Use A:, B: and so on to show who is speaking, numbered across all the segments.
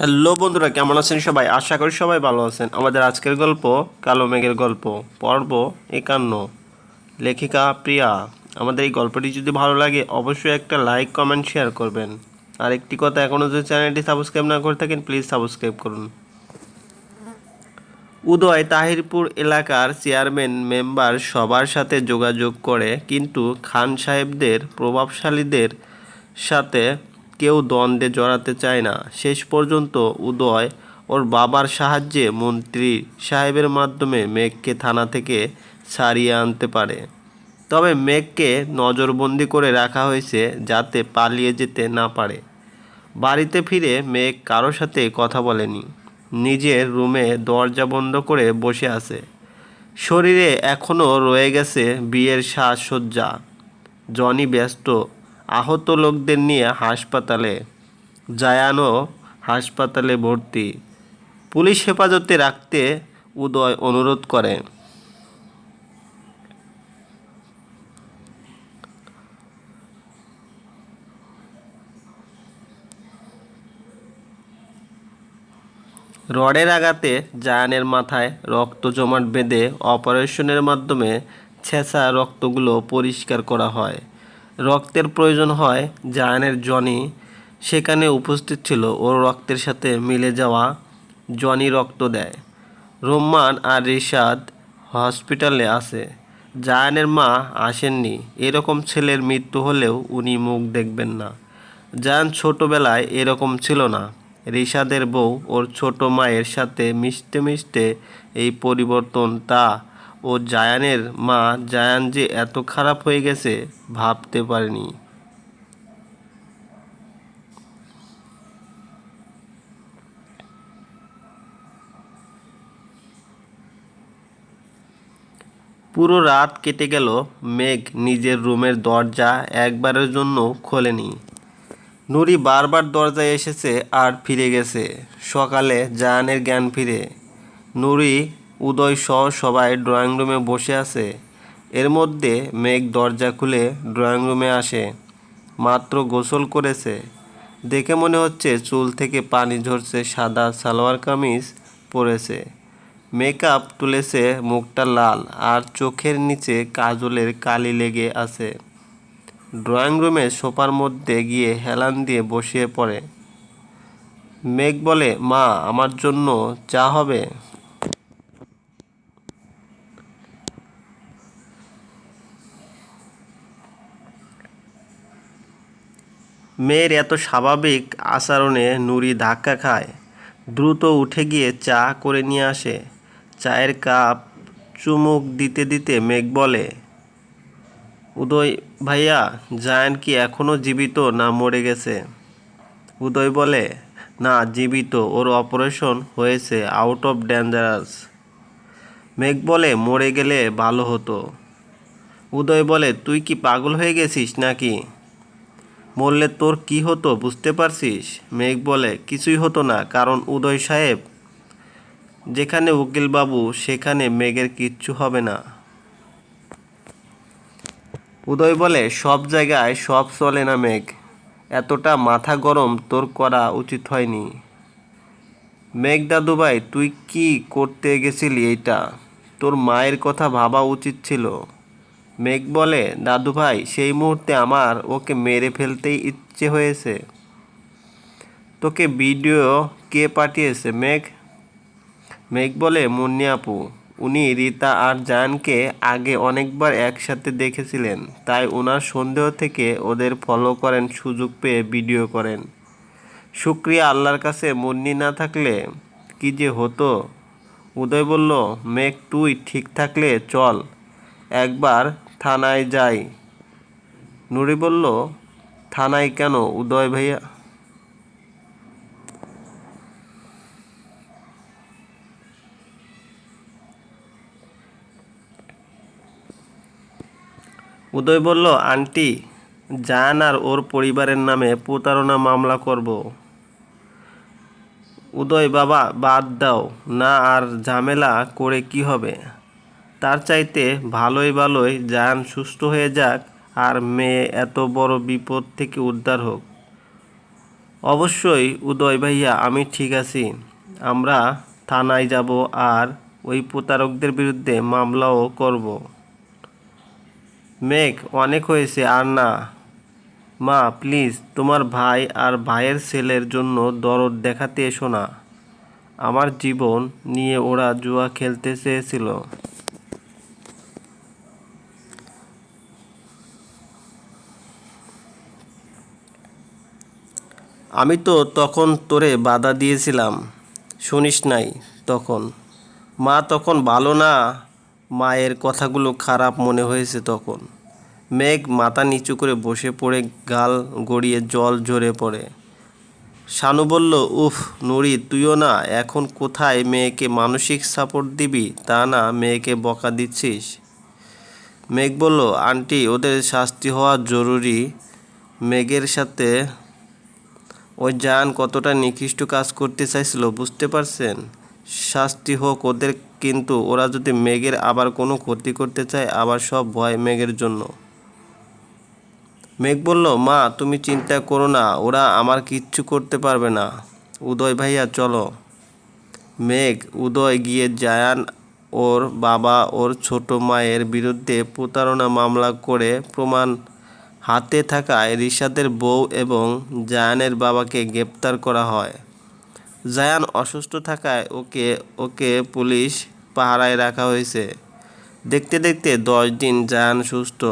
A: Hello বন্ধুরা, কেমন আছেন সবাই? আশা করি সবাই ভালো আছেন। আমাদের আজকের গল্প, কালো মেঘের গল্প, পর্ব একান্ন। লেখিকা প্রিয়া, আমাদের এই গল্পটি যদি ভালো লাগে, অবশ্যই একটা লাইক, কমেন্ট, শেয়ার করবেন। আর একটি কথা এখনও যদি চ্যানেলটি সাবস্ক্রাইব না করে থাকেন, প্লিজ সাবস্ক্রাইব করুন। উদয় তাহিরপুর এলাকার চেয়ারম্যান মেম্বার সবার সাথে যোগাযোগ করে, কিন্তু খান সাহেবদের, প্রভাবশালীদের সাথে কেউ দ্বন্দ্বে জড়াতে চায় না। শেষ পর্যন্ত উদয় ওর বাবার সাহায্যে মন্ত্রী সাহেবের মাধ্যমে মেঘকে থানা থেকে ছাড়িয়ে আনতে পারে। তবে মেঘকে নজরবন্দি করে রাখা হয়েছে যাতে পালিয়ে যেতে না পারে। বাড়িতে ফিরে মেঘ কারোর সাথে কথা বলেনি। নিজের রুমে দরজা বন্ধ করে বসে আছে। শরীরে এখনও রয়ে গেছে বিয়ের সাজসজ্জা। জনি ব্যস্ত আহত লোকদের নিয়ে হাসপাতালে জায়ানও হাসপাতালে ভর্তি। পুলিশ হেফাজতে রাখতে উদয় অনুরোধ করে। রডের আঘাতে জায়ানের মাথায় রক্ত জমাট বেঁধে অপারেশনের মাধ্যমে ছেঁচা রক্তগুলো পরিষ্কার করা হয়। রক্তের প্রয়োজন হয়, জায়ানের জনি সেখানে উপস্থিত ছিল ওর রক্তের সাথে মিলে যাওয়া জনি রক্ত দেয়। রোম্মান আর রিশাদ হসপিটালে আছে। জায়ানের মা আসেননি। এরকম ছেলের মৃত্যু হলেও উনি মুখ দেখবেন না। জায়ান ছোটোবেলায় এরকম ছিল না। রিশাদের বউ ওর ছোট মায়ের সাথে মিশতে মিশতে এই পরিবর্তন তা ও জায়ানের মা জায়ান যে এত খারাপ হয়ে গেছে ভাবতে পারেনি। পুরো রাত কেটে গেল, মেঘ নিজের রুমের দরজা একবারের জন্য খোলেনি। নুরি বারবার দরজায় এসেছে আর ফিরে গেছে। সকালে জায়ানের জ্ঞান ফিরে। নুরি উদয় সহ সবাই ড্রয়িং রুমে বসে আছে। এর মধ্যে মেঘ দরজা খুলে ড্রয়িং রুমে আসে। মাত্র গোসল করেছে। দেখে মনে হচ্ছে চুল থেকে পানি ঝরছে, সাদা সালোয়ার কামিজ পরেছে। মেকআপ তুলেছে মুখটা লাল আর চোখের নিচে কাজলের কালি লেগে আছে। ড্রয়িং রুমে সোফার মধ্যে গিয়ে হেলান দিয়ে বসিয়ে পড়ে। মেঘ বলে, মা, আমার জন্য চা হবে? মেয়ের এত স্বাভাবিক আচরণে নুরি ধাক্কা খায়। দ্রুত উঠে গিয়ে চা করে নিয়ে আসে। চায়ের কাপ চুমুক দিতে দিতে মেঘ বলে, উদয় ভাইয়া, জায়ান কি এখনও জীবিত না মরে গেছে? উদয় বলে, না, জীবিত। ওর অপারেশন হয়েছে, আউট অফ ডেঞ্জারাস। মেঘ বলে, মরে গেলে ভালো হতো। উদয় বলে, তুই কি পাগল হয়ে গেছিস নাকি? মরলে তোর কি হতো বুঝতে পারছিস? মেঘ বলে, কিছুই হতো না, কারণ উদয় সাহেব। যেখানে উকিলবাবু, সেখানে মেঘের কিচ্ছু হবে না। উদয় বলে, সব জায়গায় সব চলে না মেঘ। এতটা মাথা গরম তোর করা উচিত হয়নি। মেঘ দাদু ভাই, তুই কি করতে গেছিলি এইটা? তোর মায়ের কথা ভাবা উচিত ছিল। মেঘ বলে, দাদু ভাই, সেই মুহূর্তে আমার ওকে মেরে ফেলতেই ইচ্ছে হয়েছে। তোকে ভিডিও কে পাঠিয়েছে, মেঘ? মেঘ বলে, মুন্নি আপু, উনি রীতা আর জায়ানকে আগে অনেকবার একসাথে দেখেছিলেন, তাই ওনার সন্দেহ থেকে ওদের ফলো করেন, সুযোগ পেয়ে ভিডিও করেন। শুক্রিয়া আল্লাহর কাছে, মুন্নি না থাকলে কি যে হতো? উদয় বলল, মেঘ, তুই ঠিক থাকলে চল, একবার থানায় যাই। নুরি বলল, থানায় কেন, উদয় ভাইয়া? উদয় বলল, আন্টি, জান আর ওর পরিবারের নামে প্রতারণা মামলা করব। উদয়, বাবা, বাদ দাও। না আর ঝামেলা করে কি হবে? তার চাইতে ভালোই ভালোই জান সুস্থ হয়ে যাক আর মেয়ে এত বড় বিপদ থেকে উদ্ধার হোক। অবশ্যই উদয় ভাইয়া, আমি ঠিক আছি। আমরা থানায় যাব আর ওই প্রতারকদের বিরুদ্ধে মামলাও করব। মেঘ, অনেক হয়েছে, আর না। মা, প্লিজ, তোমার ভাই আর ভাইয়ের ছেলের জন্য দরদ দেখাতে এসো না। আমার জীবন নিয়ে ওরা জুয়া খেলতে চেয়েছিল। আমি তো তখন তোরে বাধা দিয়েছিলাম, শুনিস নাই তখন। মা তখন ভালো না, মায়ের কথাগুলো খারাপ মনে হয়েছে তখন। মেঘ মাথা নিচু করে বসে পড়ে, গাল গড়িয়ে জল ঝরে পড়ে। শানু বলল, উফ, নুরি, তুইও না, এখন কোথায় মেয়েকে মানসিক সাপোর্ট দিবি তা না মেয়েকে বকা দিচ্ছিস? মেঘ বলল, আন্টি, ওদের শাস্তি হওয়া জরুরি। মেঘের সাথে ওই জান কতটা নিকৃষ্ট কাজ করতে চাইছিল, বুঝতে পারছেন? শাস্তি হোক ওদের, কিন্তু ওরা যদি মেঘের আবার কোনো ক্ষতি করতে চায়, আবার সব ভয় মেঘের জন্য। মেঘ বলল, মা, তুমি চিন্তা করো না, ওরা আমার কিচ্ছু করতে পারবে না। উদয় ভাইয়া, চলো। মেঘ, উদয় গিয়ে জায়ান, ওর বাবা, ওর ছোট মায়ের বিরুদ্ধে প্রতারণা মামলা করে প্রমাণ হাতে থাকায় রিশাদের বউ এবং জায়ানের বাবাকে গ্রেপ্তার করা হয়। জায়ান অসুস্থ থাকায় ওকে ওকে পুলিশ পাহারায় রাখা হয়েছে। দেখতে দেখতে দশ দিন জায়ান সুস্থ।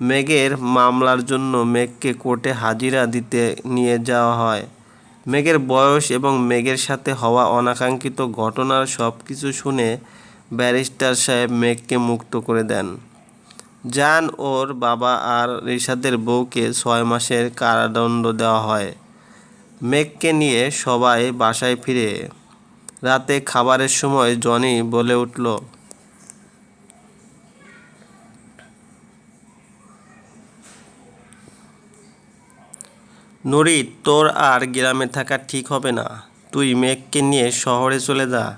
A: মেঘের মামলার জন্য মেঘকে কোর্টে হাজিরা দিতে নিয়ে যাওয়া হয়। মেঘের বয়স এবং মেঘের সাথে হওয়া অনাকাঙ্ক্ষিত ঘটনার সব কিছু শুনে ব্যারিস্টার সাহেব মেঘকে মুক্ত করে দেন। জান ওর বাবা আর রিশাদের বউকে ছয় মাসের কারাদণ্ড দেওয়া হয়। মেঘকে নিয়ে সবাই বাসায় ফিরে। রাতে খাবারের সময় জনি বলে উঠল নুরি তোর আর গ্রামে থাকা ঠিক হবে না। তুই মেঘকে নিয়ে শহরে চলে যা।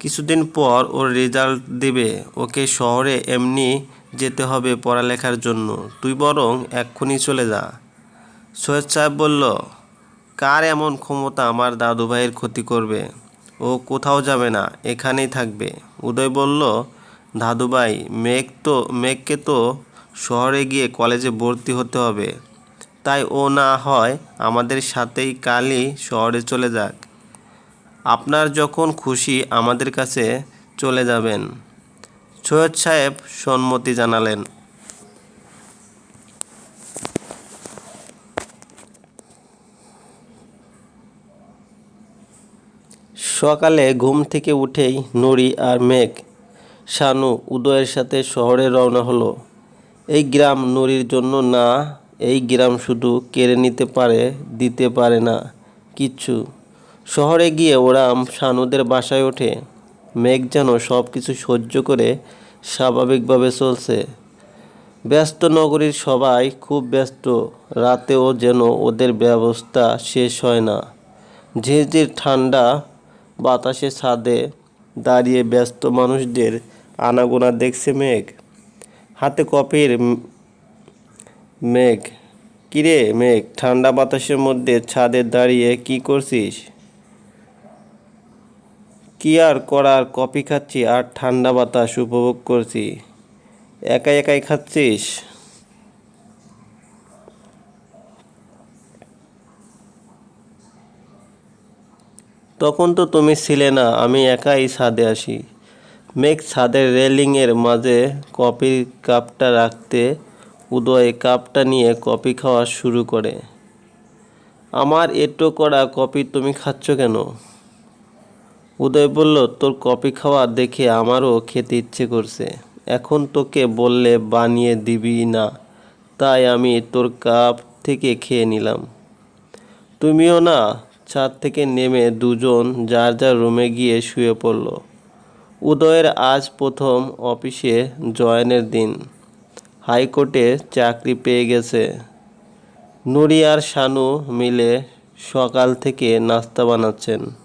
A: কিছুদিন পর ওর রেজাল্ট দেবে। ওকে শহরে এমনি যেতে হবে পড়ালেখার জন্য। তুই বরং এক্ষুনি চলে যা। সৈয়দ সাহেব বলল, কার এমন ক্ষমতা আমার দাদু ভাইয়ের ক্ষতি করবে? ও কোথাও যাবে না, এখানেই থাকবে। উদয় বলল, দাদুভাই, মেঘ তো, মেঘকে তো শহরে গিয়ে কলেজে ভর্তি হতে হবে। তাই ও না হয় আমাদের সাথেই কালই শহরে চলে যাক। আপনার যখন খুশি আমাদের কাছে চলে যাবেন। সৈয়দ সাহেব সম্মতি জানালেন। সকালে ঘুম থেকে উঠেই নুরি আর মেঘ, শানু উদয়ের সাথে শহরে রওনা হলো। এই গ্রাম নুরির জন্য না, এই গ্রাম শুধু কেড়ে নিতে পারে, দিতে পারে না, কিচ্ছু। শহরে গিয়ে ওরা শানুদের বাসায় ওঠে। মেঘ যেন সব কিছু সহ্য করে স্বাভাবিকভাবে চলছে। ব্যস্ত নগরীর সবাই খুব ব্যস্ত, রাতেও যেন ওদের ব্যবস্থা শেষ হয় না। ঝিরঝির ঠান্ডা বাতাসে ছাদে দাঁড়িয়ে ব্যস্ত মানুষদের আনাগোনা দেখছে মেঘ। হাতে কফির ম- মেঘ। কিরে মেঘ, ঠান্ডা বাতাসের মধ্যে ছাদে দাঁড়িয়ে কি করছিস? কি আর করার? কপি খাচ্ছি আর ঠান্ডা বাতাস উপভোগ করছি। একাই একাই খাচ্ছিস? তখন তো তুমি ছিলে না, আমি একাই ছাদে আসি। মেঘ ছাদের রেলিংয়ের মাঝে কফির কাপটা রাখতে উদয় কাপটা নিয়ে কফি খাওয়া শুরু করে। আমার এটো করা কপি তুমি খাচ্ছ কেন? উদয় বলল, তোর কপি খাওয়া দেখে আমারও খেতে ইচ্ছে করছে। এখন তোকে বললে বানিয়ে দিবি না। তাই আমি তোর কাপ থেকে খেয়ে নিলাম। তুমিও না? ছাদ থেকে নেমে দুজন যার যার রুমে গিয়ে শুয়ে পড়ল। উদয়ের আজ প্রথম অফিসে জয়েনের দিন। হাইকোর্টে চাকরি পেয়ে গেছে। নুরি আর শানু মিলে সকাল থেকে নাস্তা বানাচ্ছেন।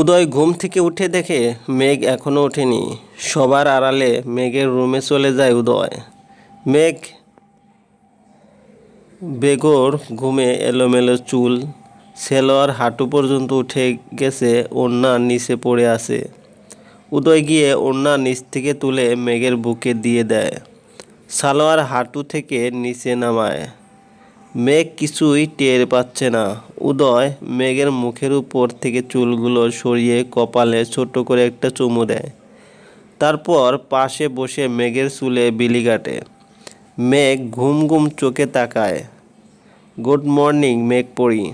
A: উদয় ঘুম থেকে উঠে দেখে মেঘ এখনও ওঠেনি। সবার আড়ালে মেঘের রুমে চলে যায় উদয়। মেঘ বেগর ঘুমে এলোমেলো চুল, সেলোয়ার হাঁটু পর্যন্ত উঠে গেছে ওড়নার নিচে পড়ে আছে। উদয় গিয়ে ওড়নার নিচ থেকে তুলে মেঘের বুকে দিয়ে দেয়। সালোয়ার হাঁটু থেকে নিচে নামায়। মেঘ কিছুই টের পাচ্ছে না। উদয় মেঘের মুখের উপর থেকে চুলগুলো সরিয়ে কপালে ছোট করে একটা চুমু দেয়। তারপর পাশে বসে মেঘের চুলে বিলি কাটে। মেঘ ঘুম ঘুম চোখে তাকায়। গুড মর্নিং মেঘ পড়ি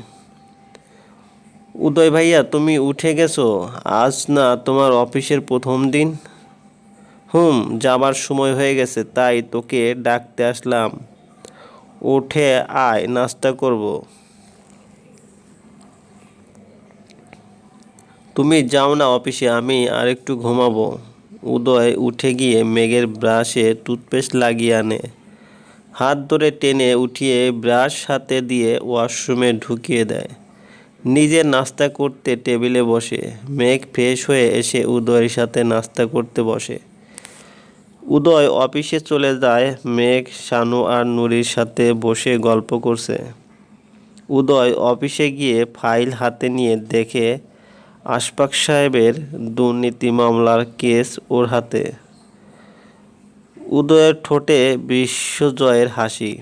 A: উদয় ভাইয়া, তুমি উঠে গেছো? আজ না তোমার অফিসের প্রথম দিন? হুম, যাবার সময় হয়ে গেছে, তাই তোকে ডাকতে আসলাম। উঠে আয় নাস্তা করব। তুমি যাও না অফিসে, আমি আরেকটু ঘুমাবো। উদয় উঠে গিয়ে মেঘের ব্রাশে টুথপেস্ট লাগিয়ে আনে। হাত ধরে টেনে উঠিয়ে ব্রাশ হাতে দিয়ে ওয়াশরুমে ঢুকিয়ে দেয়। নিজে নাস্তা করতে টেবিলে বসে। মেঘ ফ্রেশ হয়ে এসে উদয়ের সাথে নাস্তা করতে বসে। উদয় অফিসে চলে যায়। মেঘ, শানু আর নুরির সাথে বসে গল্প করছে। উদয় অফিসে গিয়ে ফাইল হাতে নিয়ে দেখে আশপাক সাহেবের দুর্নীতি মামলার কেস ওর হাতে। উদয়ের ঠোঁটে বিশ্বজয়ের হাসি।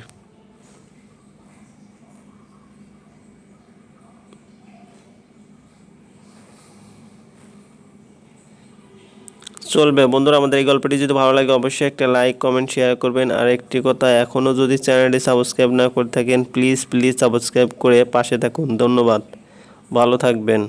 A: চলবে। বন্ধুরা, আমাদের এই গল্পটি যদি ভালো লাগে, অবশ্যই একটা লাইক কমেন্ট শেয়ার করবেন। আর একটি কথা এখনও যদি চ্যানেলটি সাবস্ক্রাইব না করে থাকেন প্লিজ প্লিজ সাবস্ক্রাইব করে পাশে থাকুন। ধন্যবাদ। ভালো থাকবেন।